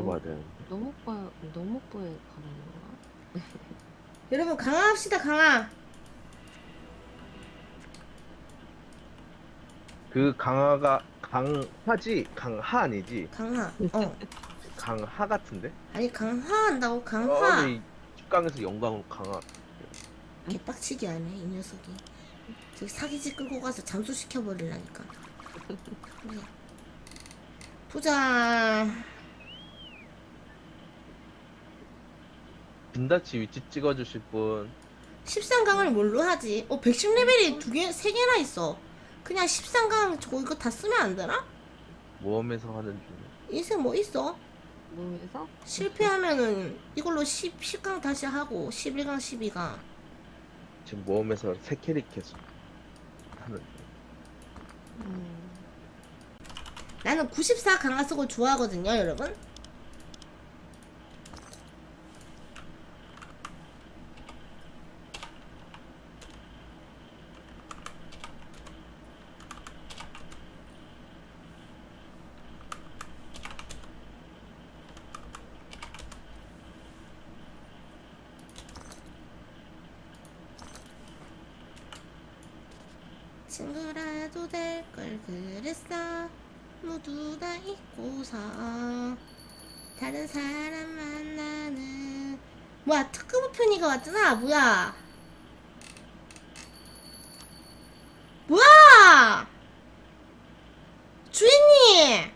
잡아야 되는데. 너무 빠 너무 뽀에 가는 건가? 여러분 강화합시다 강화. 그 강화가 강하지 강하 아니지 강화. 어. 강하 같은데? 아니 강화한다고 어, 강화. 이 10강에서 영광으로 강하. 개빡치게 하네 이 녀석이. 저기 사기지 끌고 가서 잠수 시켜 버리려니까. 그래. 보자. 빈다치 위치 찍어주실 분. 13강을 뭘로 하지? 어 110레벨이 두 개, 세 개나 있어. 그냥 13강 저거 이거 다 쓰면 안 되나? 모험에서 하는 중. 이세 뭐 있어? 뭐해서? 실패하면은 이걸로 10, 10강 다시 하고 11강 12강 지금 모험에서 세 캐릭 계속 하는 중. 음. 나는 94 강화석을 좋아하거든요 여러분 친구라도 될 걸 그랬어. 모두 다 잊고서. 다른 사람 만나는. 뭐야 특급 편이가 왔잖아. 뭐야? 뭐야? 주인님!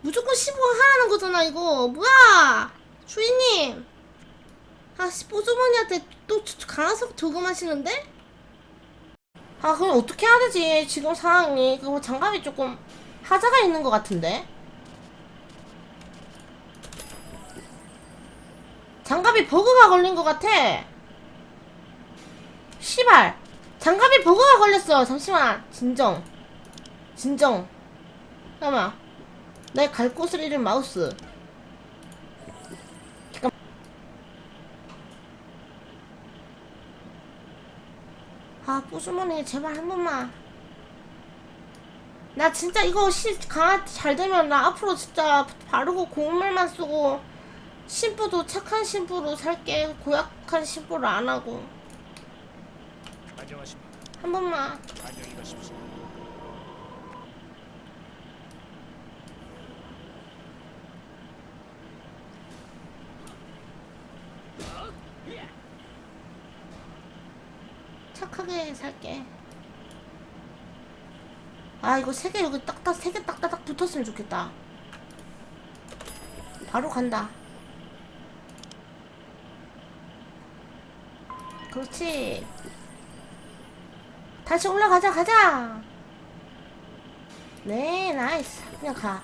무조건 15 하라는 거잖아 이거. 뭐야 주인님! 아씨 뽀주머니한테 또 강화석 저금하시는데? 아 그럼 어떻게 해야 되지? 지금 상황이. 그거 장갑이 조금 하자가 있는 것 같은데? 장갑이 버그가 걸린 것 같아. 시발. 장갑이 버그가 걸렸어. 잠시만. 진정. 진정. 잠깐만. 내 갈 곳을 잃은 마우스 아 뽀주머니 제발 한 번만. 나 진짜 이거 시 강화 잘 되면 나 앞으로 진짜 바르고 고물만 쓰고 신부도 착한 신부로 살게. 고약한 신부를 안 하고. 안녕하십니까. 한 번만. 안녕히 가십시오. 착하게 살게. 아 이거 세 개 여기 딱딱 세 개 딱딱딱 붙었으면 좋겠다. 바로 간다. 그렇지. 다시 올라가자 가자. 네 나이스. 그냥 가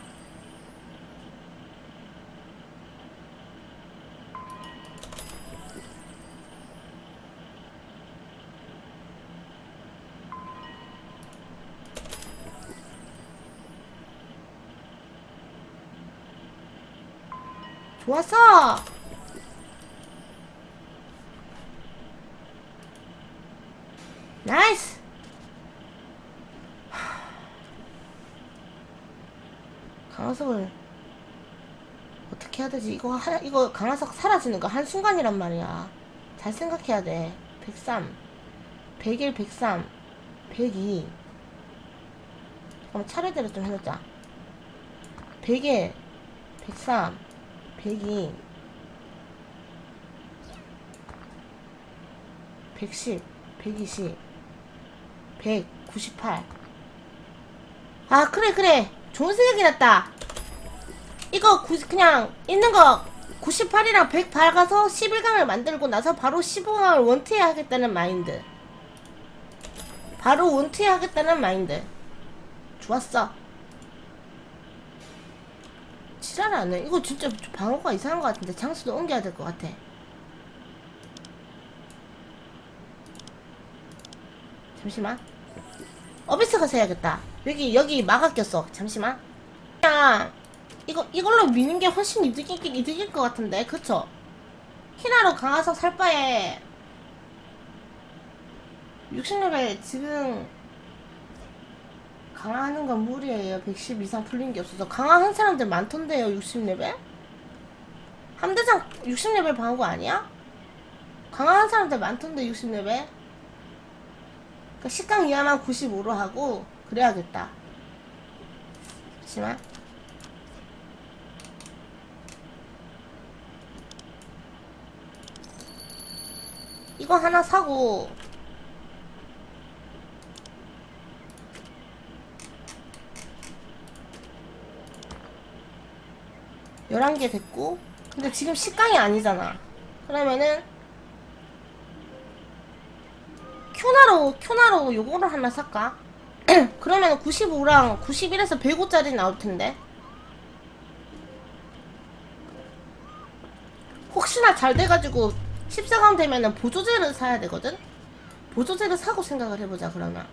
좋았어 나이스 강화석을 어떻게 해야 되지? 이거 하, 이거 강화석 사라지는 거 한 순간이란 말이야. 잘 생각해야 돼. 103, 101, 103, 102. 잠깐만 차례대로 좀 해놓자. 101, 103, 102, 110, 120, 198. 아, 그래, 그래. 좋은 생각이 났다. 이거 구, 그냥 있는 거 98이랑 100 밝아서 11강을 만들고 나서 바로 15강을 원투에 하겠다는 마인드. 바로 원투에 하겠다는 마인드. 좋았어. 지랄하네. 이거 진짜 방어가 이상한 것 같은데 장수도 옮겨야 될 것 같아. 잠시만. 어비스 가서 해야겠다. 여기 여기 막아 꼈어. 잠시만. 그냥 이거 이걸로 미는 게 훨씬 이득이긴 이득일 것 같은데, 그쵸? 히나로 강화석 살 바에 60레벨 지금 강화하는 건 무리예요. 110 이상 풀린 게 없어서. 강화한 사람들 많던데요, 60레벨? 함대장 60레벨 방어구 아니야? 강화한 사람들 많던데, 60레벨? 그러니까 식강 이하만 95로 하고, 그래야겠다. 잠시만. 이거 하나 사고, 11개 됐고 근데 지금 식강이 아니잖아 그러면은 큐나로 큐나로 요거를 하나 살까? 그러면은 95랑 91에서 105짜리 나올 텐데 혹시나 잘 돼가지고 14강 되면은 보조제를 사야 되거든? 보조제를 사고 생각을 해보자 그러면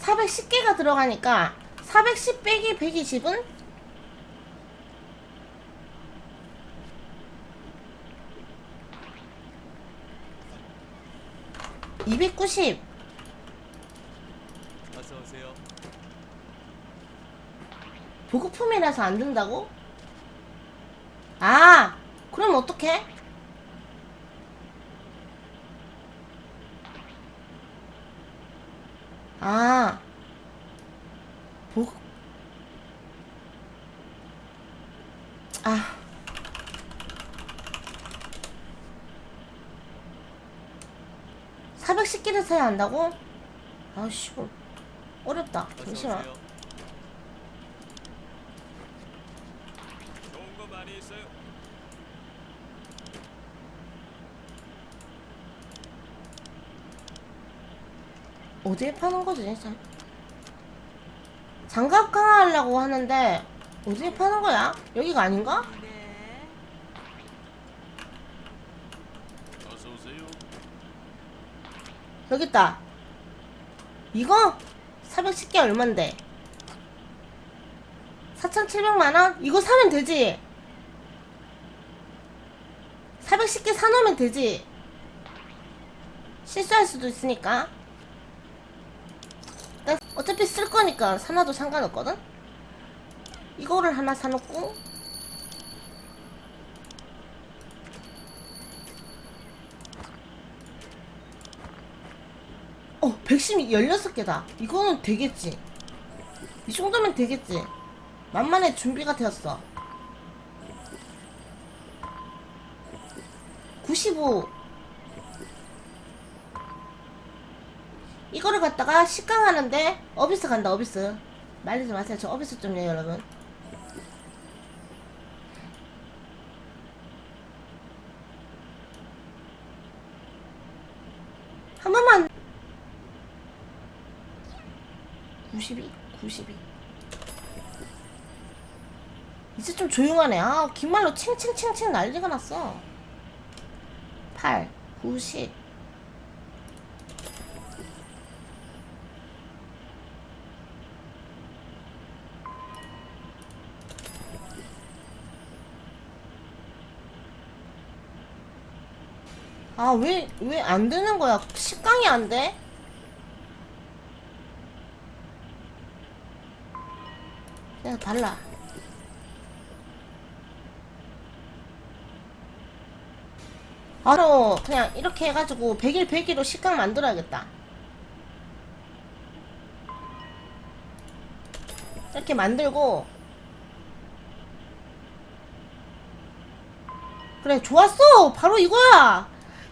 410개가 들어가니까 410 빼기 120은 290 어서 오세요. 보급품이라서 안 된다고? 아, 그럼 어떡해? 아, 보급, 아. 개를 사야 한다고? 아씨, 어렵다. 잠시만. 어디에 파는 거지? 참. 장갑 강화하려고 하는데 어디에 파는 거야? 여기가 아닌가? 어서 오세요. 여기 있다. 이거 410개 얼만데? 4,700만 원? 이거 사면 되지. 410개 사놓으면 되지. 실수할 수도 있으니까. 나 어차피 쓸 거니까 사놔도 상관없거든? 이거를 하나 사놓고 어, 110이 16개다. 이거는 되겠지. 이 정도면 되겠지. 만만의 준비가 되었어. 95. 이거를 갖다가 식강하는데 어비스 간다, 어비스. 말리지 마세요. 저 어비스 좀요, 여러분. 한 번만 92? 92 이제 좀 조용하네 아 긴말로 챙챙챙챙 난리가 났어 8 90 아, 왜, 왜 안 되는 거야? 식강이 안 돼? 내가 발라. 바로 그냥 이렇게 해가지고 100일 100일로 식강 만들어야겠다. 이렇게 만들고 그래 좋았어 바로 이거야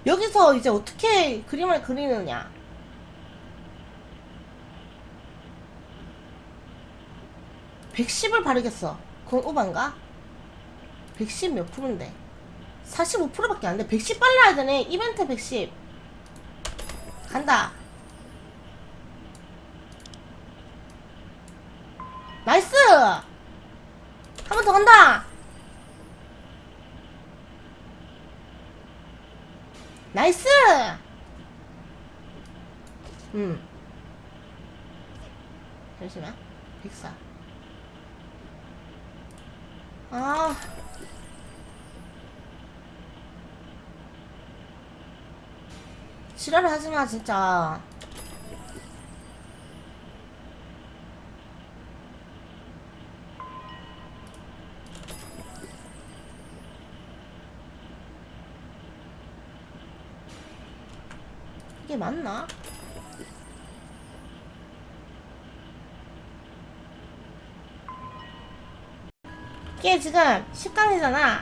여기서 이제 어떻게 그림을 그리느냐 110을 바르겠어. 그건 오반가? 110 몇 프로인데? 45%밖에 안 돼. 110 빨라야 되네. 이벤트 110. 간다. 나이스! 한 번 더 간다! 나이스! 음. 잠시만. 104. 아. 지랄 하지 마, 진짜. 이게 맞나? 이게 지금 10강이잖아.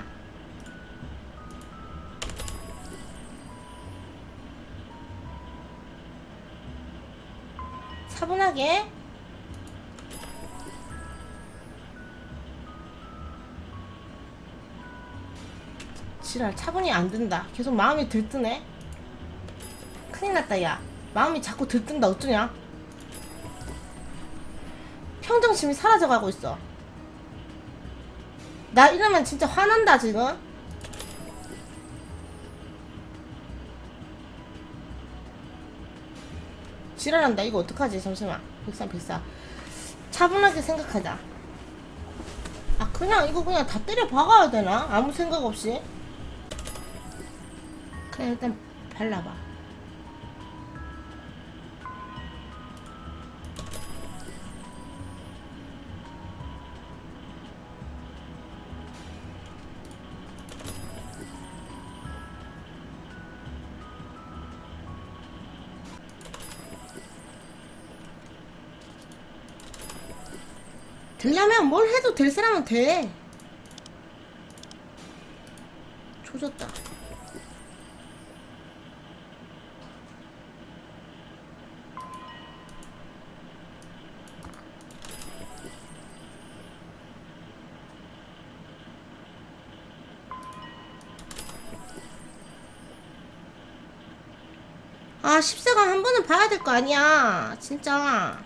차분하게. 지랄 차분히 안 된다. 계속 마음이 들뜨네. 큰일 났다 야. 마음이 자꾸 들뜬다 어쩌냐? 평정심이 사라져가고 있어. 나 이러면 진짜 화난다 지금. 지랄한다 이거 어떡하지? 잠시만. 백삼 백사. 차분하게 생각하자. 아 그냥 이거 그냥 다 때려 박아야 되나? 아무 생각 없이. 그냥 일단 발라봐 되려면 뭘 해도 될 사람은 돼. 조졌다. 아, 10세간 한 번은 봐야 될 거 아니야. 진짜.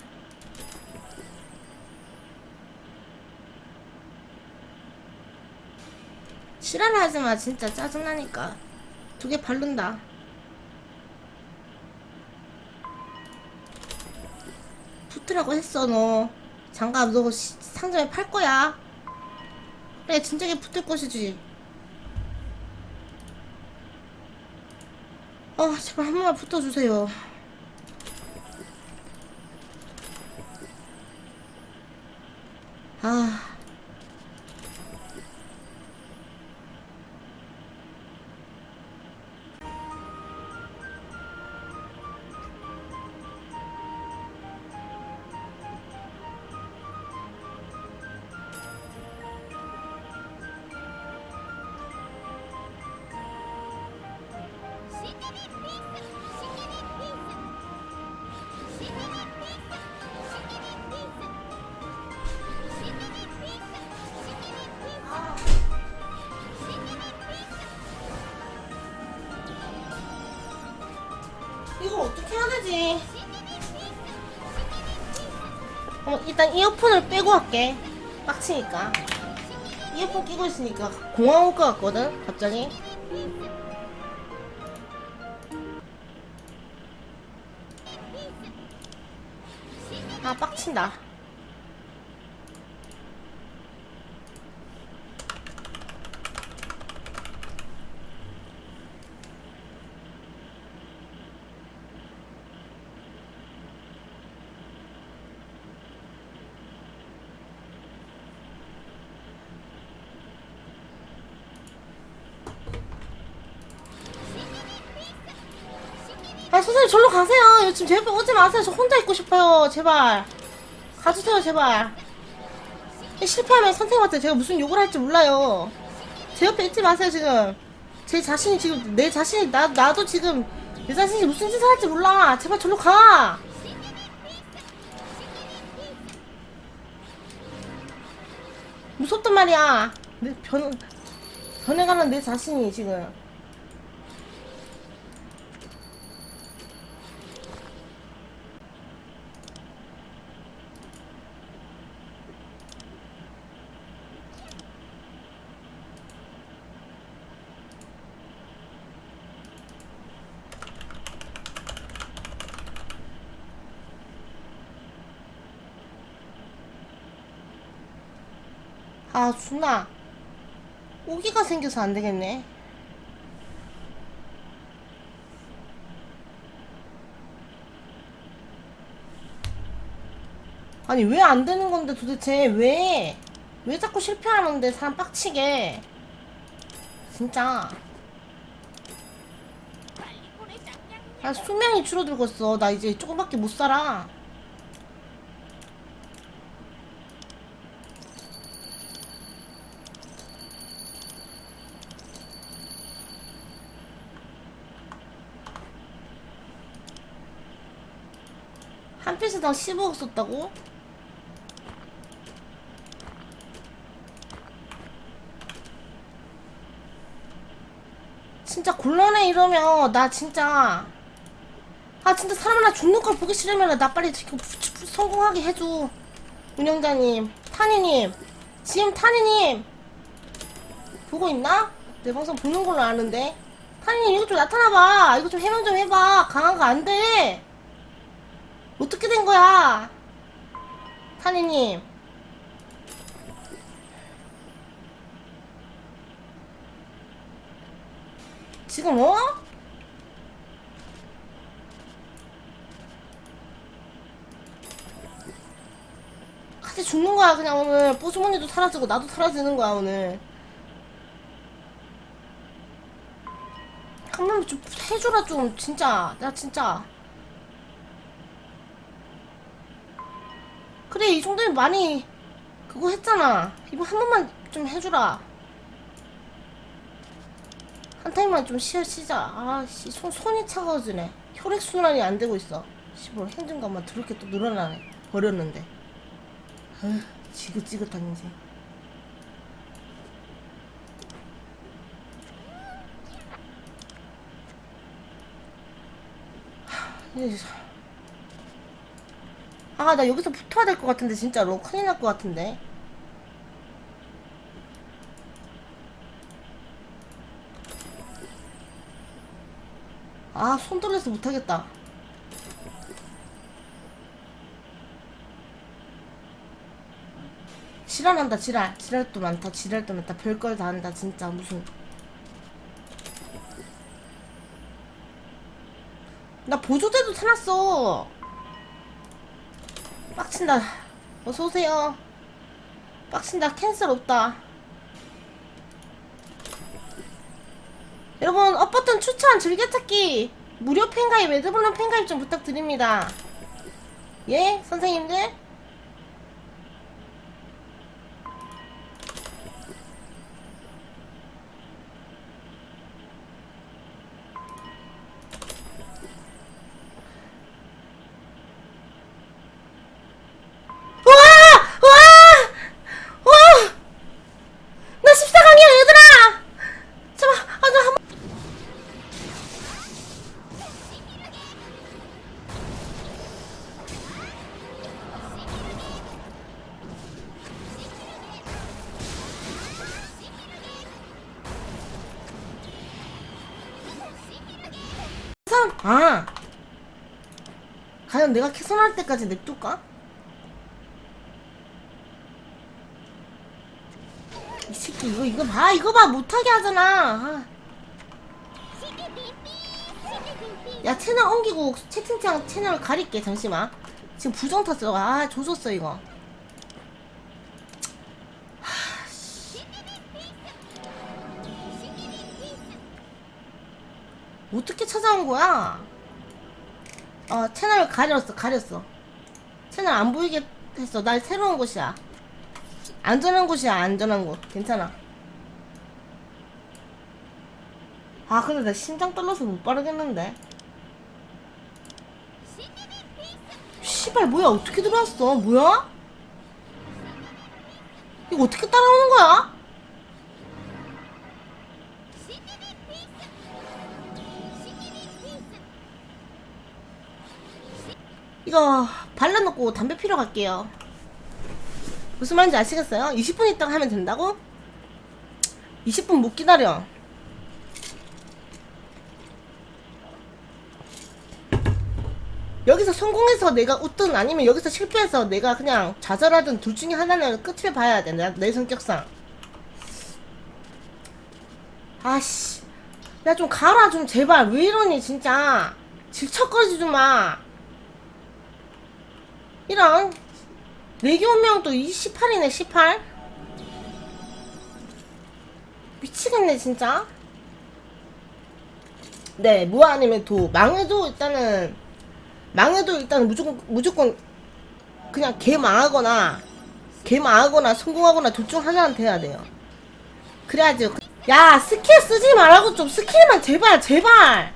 지랄 하지 마. 진짜 짜증나니까. 두 개 바른다. 붙으라고 했어 너. 장갑 너 시- 상점에 팔 거야. 그래 진작에 붙을 것이지. 어 제발 한 번만 붙어주세요. 아 이걸 어떻게 해야 되지? 어, 일단 이어폰을 빼고 할게. 빡치니까. 이어폰 끼고 있으니까 공항 올 것 같거든, 갑자기. 아, 빡친다. 아, 선생님, 절로 가세요. 요즘 제발 오지 마세요. 저 혼자 있고 싶어요. 제발. 가주세요, 제발. 실패하면 선생님한테 제가 무슨 욕을 할지 몰라요. 제 옆에 있지 마세요, 지금. 제 자신이 지금, 내 자신이, 나, 나도 지금, 내 자신이 무슨 짓을 할지 몰라. 제발 절로 가. 무섭단 말이야. 내 변, 변해가는 내 자신이 지금. 아, 준아. 오기가 생겨서 안 되겠네. 아니, 왜 안 되는 건데 도대체 왜? 왜 자꾸 실패하는데 사람 빡치게? 진짜. 아 수명이 줄어들고 있어 나 이제 조금밖에 못 살아 한 피스당 15억 썼다고? 진짜 곤란해 이러면. 나 진짜. 아 진짜 사람 하나 죽는 걸 보기 싫으면 나 빨리 성공하게 해줘. 운영자님 타니님 지금 타니님. 보고 있나? 내 방송 보는 걸로 아는데. 타니님 이거 좀 나타나봐. 이거 좀 해명 좀 해봐. 강한 거 안돼 어떻게 된 거야? 타니님. 지금 어? 같이 죽는 거야 그냥 오늘. 뽀주머니도 사라지고 나도 사라지는 거야 오늘. 한 번만 좀 해줘라 좀. 진짜. 나 진짜 그래 이 정도면 많이 그거 했잖아. 이거 한 번만 좀 해주라. 한 타임만 좀 쉬어 쉬자. 아씨 손, 손이 차가워지네. 혈액순환이 안 되고 있어. 씨발 행정감만 더럽게 또 늘어나네. 버렸는데. 아휴 지긋지긋한 인생 아 나 여기서 붙어야 될 것 같은데 진짜로. 큰일 날 것 같은데. 아 손 떨려서 못하겠다. 지랄한다 지랄. 지랄도 많다 지랄도 많다. 별걸 다 한다 진짜 무슨. 나 보조대도 사놨어 빡친다. 어서오세요. 빡친다. 캔슬 없다. 여러분 업버튼 추천 즐겨찾기. 무료 팬가입 레드블럼 팬가입 좀 부탁드립니다. 예 선생님들 캐선할 때까지 냅둘까? 이 새끼 이거 이거 봐 이거 봐 못하게 하잖아 아. 야 채널 옮기고 채팅창 채널 가릴게 잠시만 지금 부정 탔어 아 조졌어 이거. 어떻게 찾아온 거야 어 채널 가렸어 가렸어. 채널 안 보이게 했어. 날 새로운 곳이야. 안전한 곳이야 안전한 곳. 괜찮아. 아 근데 나 심장 떨려서 못 바르겠는데? 씨발 뭐야? 어떻게 들어왔어? 뭐야? 이거 어떻게 따라오는 거야? 이거 발라놓고 담배 피러 갈게요 무슨 말인지 아시겠어요? 20분 있다가 하면 된다고? 20분 못 기다려. 여기서 성공해서 내가 웃든 아니면 여기서 실패해서 내가 그냥 좌절하든 둘 중에 하나는 끝을 봐야 돼. 내, 내 성격상. 아씨. 야 좀 가라 좀 제발. 왜 이러니 진짜. 질척거리지 좀 마. 이런. 내기 운명도 28이네 18 미치겠네 진짜 네, 무아 아니면 도. 망해도 일단은, 망해도 일단 무조건, 무조건, 그냥 개 망하거나, 개 망하거나, 성공하거나 둘 중 하나는 돼야 돼요. 그래야지. 야, 스킬 쓰지 말라고 좀 스킬만 제발, 제발!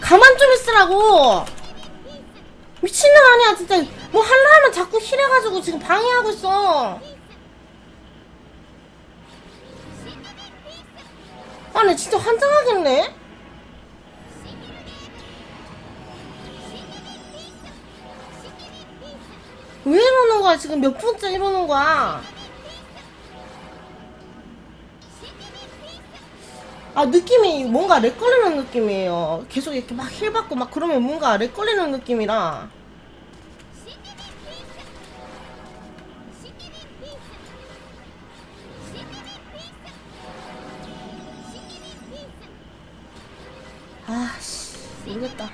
가만 좀 있으라고! 미친놈 아니야, 진짜. 뭐 할라 하면 자꾸 힐해가지고 지금 방해하고 있어. 아니, 진짜 환장하겠네? 왜 이러는 거야? 지금 몇 분째 이러는 거야? 아, 느낌이 뭔가 렉 걸리는 느낌이에요. 계속 이렇게 막 힐 받고 막 그러면 뭔가 렉 걸리는 느낌이라. 아, 씨, 모르겠다.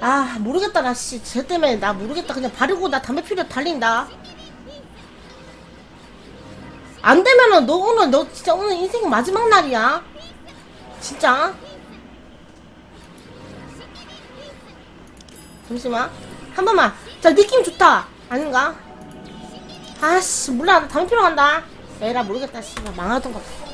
아, 모르겠다, 나, 씨. 쟤 때문에 나 모르겠다. 그냥 바르고 나 담배 피려 달린다. 안 되면은 너 오늘, 너 진짜 오늘 인생 마지막 날이야. 진짜. 잠시만. 한 번만. 자, 느낌 좋다. 아닌가? 아씨, 몰라. 나 담배 피러 간다. 에라, 모르겠다. 씨. 망하던 것 같아.